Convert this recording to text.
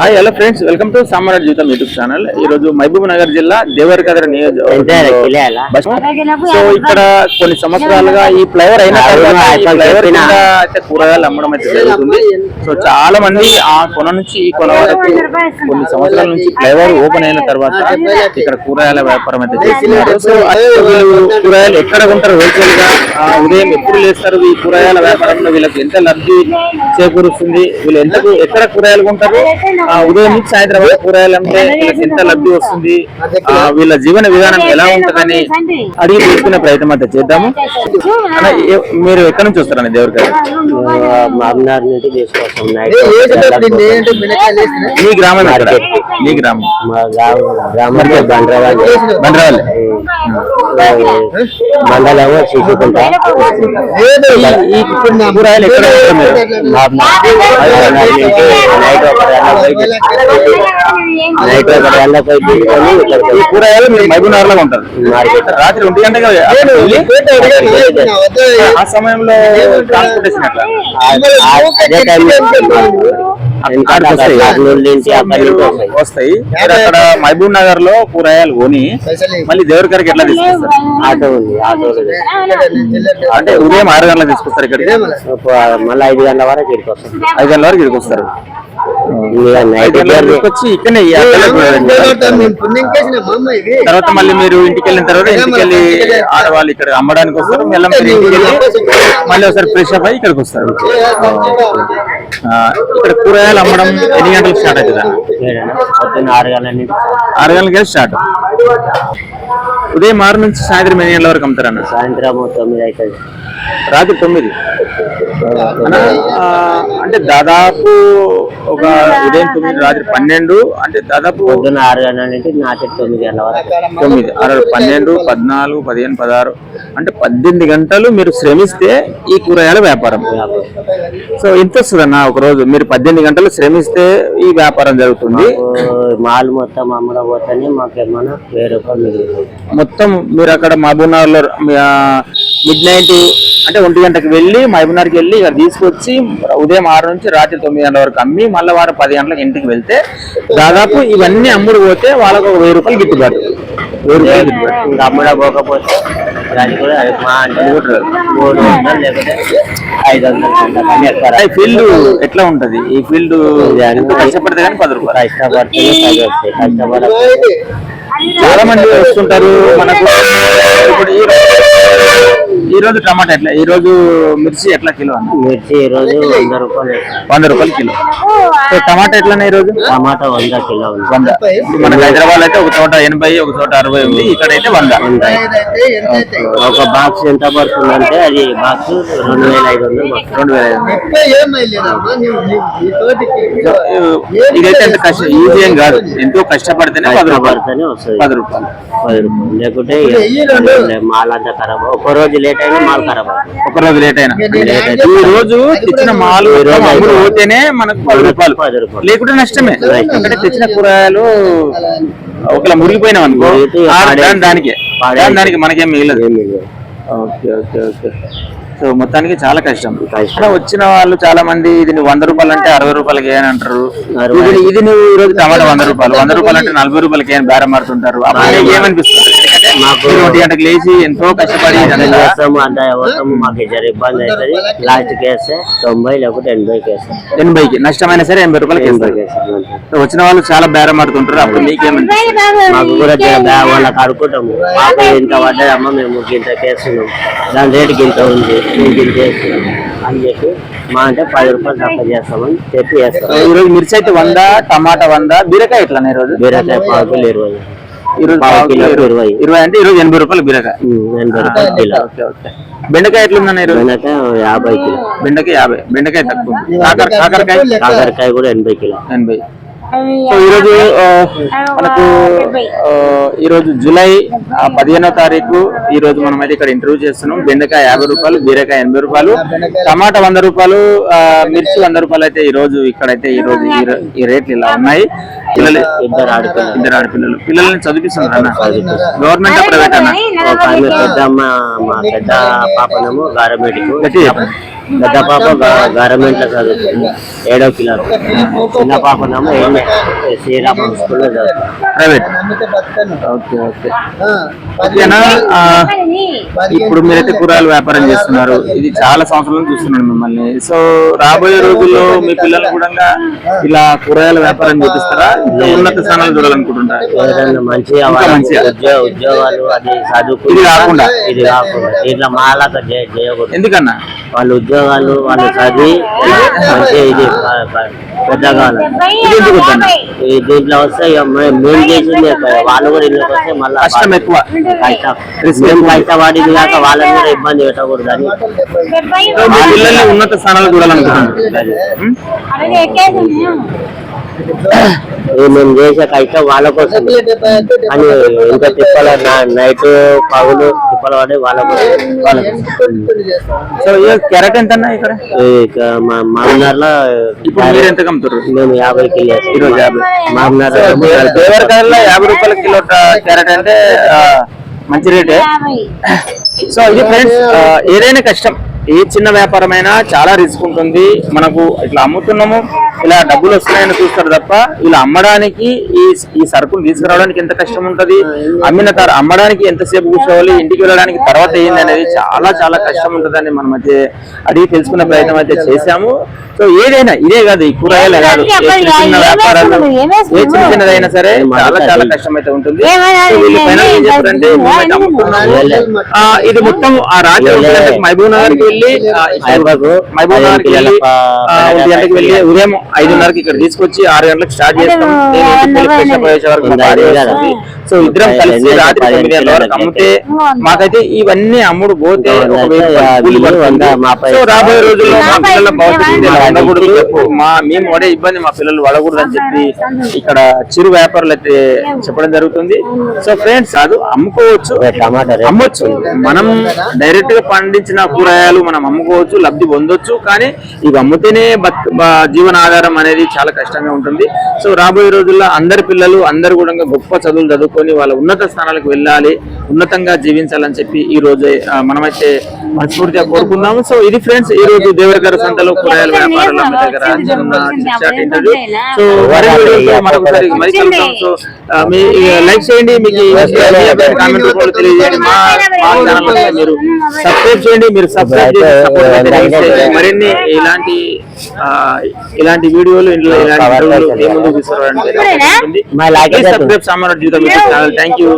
Hi hello friends welcome to సామాన్య జీవితం YouTube channel ఈ రోజు మహబూబ్ నగర్ జిల్లా దేవరకద్ర నియోజకవర్గం. సో ఇక్కడ కొన్ని సంవత్సరాలుగా ఈ ఫ్లైఓవర్ అయిన అయితే కూరగాయలు అమ్మడం అయితే జరుగుతుంది. సో చాలా మంది ఆ కొన నుంచి ఈ కొన వరకు కొన్ని సంవత్సరాల నుంచి ఫ్లైఓవర్ ఓపెన్ అయిన తర్వాత ఇక్కడ కూరగాయల వ్యాపారం అయితే చేస్తున్నారు. సో కూరగాయలు ఎక్కడ కొంటారు హోల్సేల్గా ఉదయం ఎప్పుడు లేస్తారు ఈ కూరగాయల వ్యాపారంలో? వీళ్ళకి ఎంత లబ్ధి చేకూరుస్తుంది? వీళ్ళు ఎంతకు ఎక్కడ కూరగాయలు కొంటారు? ఆ, ఉదయం నుంచి సాయంత్రం వరకు కూరగాయలు అంటే ఎంత లబ్ధి వస్తుంది ఆ, వీళ్ళ జీవన విధానం ఎలా ఉంటుందని అడిగి తెలుసుకునే ప్రయత్నం అయితే చేద్దాము మీరు ఎక్కడి నుంచి వస్తారండి దేవుడి మామనార్ నుండి మీ గ్రామం మీ గ్రామం మా మండలము ఈ కూరగాయలు ఎక్కడ నైట్ ఒక గంట ఈ కూరగాయలు మీరు మహబూబ్నగర్లో ఉంటారు రాత్రి ఒంటి గంటగా ఆ సమయంలో ట్రాన్స్పోర్టేషన్ ఎట్లా అదే అక్కడికి వస్తాయి. అక్కడి మహబూబ్ నగర్లో కూరగాయలు కొని మళ్ళీ దేవుడి గారికి ఎట్లా తీసుకొస్తారు? ఆటో ఉంది ఆటో అంటే ఉదయం ఆరు గంటలకు తీసుకొస్తారు ఇక్కడికి? మళ్ళీ. ఐదు గంటల వరకు ఇక్కడికి వస్తాం ఐదు గంటల వరకు ఇక్కడికి వస్తారు. తర్వాత మళ్ళీ మీరు ఇంటికి వెళ్ళిన తర్వాత ఇంటికి వెళ్ళి ఆడవాళ్ళు ఇక్కడ అమ్మడానికి వస్తారు. మళ్ళీ మళ్ళీ ఒకసారి ఫ్రెష్ అప్ అయ్యి ఇక్కడికి వస్తారు. ఇక్కడ కూరగాయలు అమ్మడం ఎన్ని గంటలకు స్టార్ట్ అవుతుంది? ఆరు గంటల ఆరు గంటలకి స్టార్ట్. ఉదయం ఆరు నుంచి సాయంత్రం ఎన్ని గంటల వరకు అమ్ముతారన్న? సాయంత్రం తొమ్మిది అవుతుంది. రాత్రి తొమ్మిది. అంటే దాదాపు ఒక ఉదయం తొమ్మిది రాత్రి పన్నెండు అంటే దాదాపు పొద్దున్న ఆరు గంటల నుంచి నాటి తొమ్మిది గంటల వరకు. తొమ్మిది ఆరు పన్నెండు పద్నాలుగు పదిహేను పదహారు అంటే పద్దెనిమిది గంటలు మీరు శ్రమిస్తే ఈ కూరగాయల వ్యాపారం. సో ఎంత వస్తుంది అన్న ఒక రోజు మీరు పద్దెనిమిది గంటలు శ్రమిస్తే ఈ వ్యాపారం జరుగుతుంది. మాల్ మొత్తం అమ్మడం పోతేనే మాకు వెయ్యి రూపాయలు మిగులుతుంది. మొత్తం మీరు అక్కడ మహబూబ్నగర్లో మిడ్ నైట్ అంటే ఒంటి గంటకి వెళ్ళి మహబూబ్నగర్కి వెళ్ళి ఇక్కడ తీసుకొచ్చి ఉదయం ఆరు నుంచి రాత్రి తొమ్మిది గంటల వరకు అమ్మి మళ్ళీ వారు పది గంటలకు ఇంటికి వెళ్తే దాదాపు ఇవన్నీ అమ్ముడు పోతే వాళ్ళకు ఒక వెయ్యి రూపాయలు గిట్టుబాటు. అమ్మడం పోకపోతే దానికి కూడా మా అంటే మూడు వందలు లేకపోతే ఐదు వందలు అంతకన్నా ఎక్కువ రాదు. ఈ ఫీల్డ్ ఎట్లా ఉంటది? ఈ ఫీల్డ్ కష్టపడితే కానీ పది రూపాయలు. కష్టపడితేనే పది వస్తాయి కష్టపడకపోతే. చాలా మంది వస్తుంటారు మనకు ఇప్పుడు ఈ రోజు- టమాటా ఎట్లా? ఈ రోజు మిర్చి ఎట్లా కిలో అన్న? మిర్చి ఈ రోజు వంద రూపాయలు. వంద రూపాయలు కిలో. సో టమాటా ఎట్లనే ఈ రోజు? టమాటా వంద కిలో ఉంది. వంద. మనకి హైదరాబాద్ అయితే ఒక చోట ఎనభై ఒక చోట అరవై ఉంది. ఇక్కడైతే వంద. ఒక బాక్స్ ఎంత పడుతుందంటే అది బాక్స్ రెండు వేల ఐదు వందలు పడుతుంది. రెండు వేల ఐదు ఇదైతే అంత కష్టం ఈజీ ఏం కాదు. ఎంతో కష్టపడితేనే పది రూపాయలు. పది రూపాయలు. పది రూపాయలు. లేకుంటే ఇక మాల్ అంతా ఖరాబ్. ఒక రోజు లేట్ అయినా మాల్ ఖరాబ్ అవుతుంది. ఒక రోజు లేట్ అయినా. ఈ రోజు తెచ్చిన మాలు పోతేనే మనకు పది రూపాయలు. పది రూపాయలు. లేకుంటే నష్టమే. ఎందుకంటే తెచ్చిన కూరగాయలు ఒకలా మురిగిపోయినాం అనుకో దానికే. దానికి మనకేం మిగలదు. ఏం లేదు. Okay okay okay. సో మొత్తానికి చాలా కష్టం. వచ్చిన వాళ్ళు చాలా మంది ఇది నువ్వు వంద రూపాయలు అంటే అరవై రూపాయలకి ఏని అంటారు. ఇది ఇది నువ్వు ఈ రోజు టమాటా వంద రూపాయలు వంద రూపాయలు అంటే నలభై రూపాయలకి ఏం బేరం మారుతుంటారు. ఏమనిపిస్తుంది ఒంటి గంటకు లేచి ఎంతో కష్టపడి చేస్తాము అంత పోతాము మాకు జర ఇబ్బంది అవుతుంది. లాస్ట్ కేస్తే తొంభై లేకపోతే ఎనభైకి వేస్తాం. ఎనభైకి నష్టమైనా సరే ఎనభై రూపాయలకి వేస్తారు. వేస్తాం అంతే. వచ్చిన వాళ్ళు చాలా బేరం ఆడుతుంటారు. అప్పుడు నీకేమనిపిస్తుంది మాకు కూడా వాళ్ళకి అడుకుంటాము మాకు ఇంత పడ్డదమ్మా మేము గింత కేస్తున్నాం దాని రేటు గింత ఉంది మేము వేస్తున్నాం అని చెప్పి మా అంటే పది రూపాయలు తక్కువ చేస్తామని చెప్పి వేస్తాం. ఈ రోజు మిర్చి అయితే వంద టమాటా వంద బీరకాయ ఎట్లా ఈ రోజు బీరకాయ పావు కిలో ఇరవై. ఇరవై. ఇరవై. అంటే రోజు ఎనభై రూపాయలు బీరకాయ. బెండకాయ ఎట్లుందన్న బెండకాయ యాభై కిలో. బెండకాయ యాభై. బెండకాయ తక్కువ. కాకరకాయ? కాకరకాయ కూడా ఎనభై కిలో. ఎనభై. సో ఈరోజు మనకు ఈరోజు జూలై పదిహేనో తారీఖు ఈ రోజు మనం అయితే ఇక్కడ ఇంటర్వ్యూ చేస్తున్నాం. బెండకాయ యాభై రూపాయలు బీరకాయ ఎనభై రూపాయలు టమాటా వంద రూపాయలు మిర్చి వంద రూపాయలు అయితే ఈ రోజు ఇక్కడైతే ఈ రోజు ఈ ర- ఈ రేట్లు ఇలా ఉన్నాయి. పిల్లలు ఇద్దరు ఆడుతున్నారు ఇద్దరు ఆడపిల్లలు. పిల్లల్ని చదివిస్తున్నారు అన్న. గవర్నమెంట్ ప్రైవేట్ అన్న. పెద్ద అమ్మ మా పెద్ద పాపనేమో గారమేటికు. పెద్ద పాప గవర్నమెంట్లో చదువుతుంది. ఏడో కిలో చిన్న పాప ఏమో శ్రీరామ స్కూల్లో చదువుతుంది ప్రైవేట్. Okay okay. ఓకేనా? ఇప్పుడు మీరైతే కూరగాయల వ్యాపారం చేస్తున్నారు. ఇది చాలా సంవత్సరాల నుంచి చూస్తున్నాను మిమ్మల్ని. సో రాబోయే రోజుల్లో మీ పిల్లలు కూడా ఇలా కూరగాయల వ్యాపారం చేపిస్తారా? ఉన్నత స్థానాలు చూడాలనుకుంటుంటారు ఏదైనా మంచిగా. ఉద్యోగ ఉద్యోగాలు అది చదువుకు ఇది కాకుండా? ఇది కాకుండా. ఇట్లా మాలాగా చేయకూడదు ఎందుకన్నా? వాళ్ళ ఉద్యోగాలు వాళ్ళు చదివి మంచిగా ఇది పెద్ద కావాలి దీంట్లో వస్తే మేము చేసింది. వాళ్ళు కూడా ఇళ్ళకి వస్తే మళ్ళీ కష్టం ఎక్కువ. మేము కష్టపడింది కాక వాళ్ళని కూడా ఇబ్బంది మీ పిల్లల్ని ఉన్నత స్థానాలు? ఇది మేము చేసే కష్టం వాళ్ళ కోసం. అని ఇంకా తిప్పల నైట్ పగులు తిప్పల పడి వాళ్ళ కోసం. సో ఏ క్యారెట్ ఎంత ఇక్కడ? ఇక మా మామూలులో ఇప్పుడు మీరు ఎంత కమ్ముతారు? మేము యాభై కిలో ఈరోజు యాభై. మామూలు యాభై రూపాయల. కిలో క్యారెట్ అంటే మంచి రేటే. సో ఇది ఫ్రెండ్స్ ఏదైనా కష్టం. ఏ చిన్న వ్యాపారమైనా చాలా రిస్క్ ఉంటుంది. మనకు ఇట్లా అమ్ముతున్నాము ఇలా డబ్బులు వస్తున్నాయని చూస్తారు తప్ప ఇలా అమ్మడానికి ఈ ఈ సరుకులు తీసుకురావడానికి ఎంత కష్టం ఉంటది? అమ్మిన తర్వాత అమ్మడానికి ఎంతసేపు కూర్చోవాలి? ఇంటికి వెళ్ళడానికి తర్వాత ఏంది అనేది చాలా చాలా కష్టం ఉంటుందని మనం అయితే అడిగి తెలుసుకునే ప్రయత్నం అయితే చేశాము. సో ఏదైనా ఇదే కాదు ఈ కూరగాయలే కాదు ఏ చిన్న వ్యాపారాలు ఏ చిన్న చిన్నదైనా సరే చాలా చాలా కష్టం అయితే ఉంటుంది. ఇది మొత్తం ఆ గంటకి మహబూబ్ నగర్కి వెళ్ళి మహబూబ్ నగర్ వెళ్ళి ఆ, ఒంటి గంటకి వెళ్ళి ఉదయం ఐదున్నరకి ఇక్కడ తీసుకొచ్చి ఆరు గంటలకు స్టార్ట్ చేస్తాం. సో ఇద్దరం కలిసి రాత్రి తొమ్మిది గంటల వరకు అమ్మితే మాకైతే ఇవన్నీ అమ్ముడు పోతే. సో రాబోయే రోజుల్లో మా పిల్లల భవిష్యత్తు ఉండకూడదు. మా మేము పడే ఇబ్బంది మా పిల్లలు పడకూడదు అని చెప్పి ఇక్కడ చిరు వ్యాపారులు అయితే చెప్పడం జరుగుతుంది. సో ఫ్రెండ్స్ అది అమ్ముకోవచ్చు. అమ్మొచ్చు. మనం డైరెక్ట్గా పండించిన కూరగాయలు మనం అమ్ముకోవచ్చు లబ్ధి పొందొచ్చు. కానీ ఇవి అమ్ముతేనే బత్ జీవనాధారం అనేది చాలా కష్టంగా ఉంటుంది. సో రాబోయే రోజుల్లో అందరి పిల్లలు అందరు కూడా గొప్ప చదువులు చదువుకొని వాళ్ళ ఉన్నత స్థానాలకు వెళ్ళాలి. ఉన్నతంగా జీవించాలని చెప్పి ఈ రోజు మనమైతే మనస్ఫూర్తిగా కోరుకున్నాము సో ఇది ఫ్రెండ్స్ ఈ రోజు దేవరగారి సంతలో కూరగాయల వ్యాపారాల దగ్గర ఇంటర్వ్యూ సో మరొకసారి మరి సో మీ లైక్ చేయండి మీకు కామెంట్ రూపంలో తెలియజేయండి. మా మా ఛానల్ మీరు సబ్స్క్రైబ్ చేయండి మీరు సబ్స్క్రైబ్ చేయండి. మరిన్ని ఇలాంటి ఇలాంటి వీడియోలు ఇలా- ఇలాంటి ఇంటర్వ్యూలు మీ ముందుకు తీసుకురావడానికి సబ్స్క్రైబ్ సామాన్ జీవితం ఛానల్ థ్యాంక్ యూ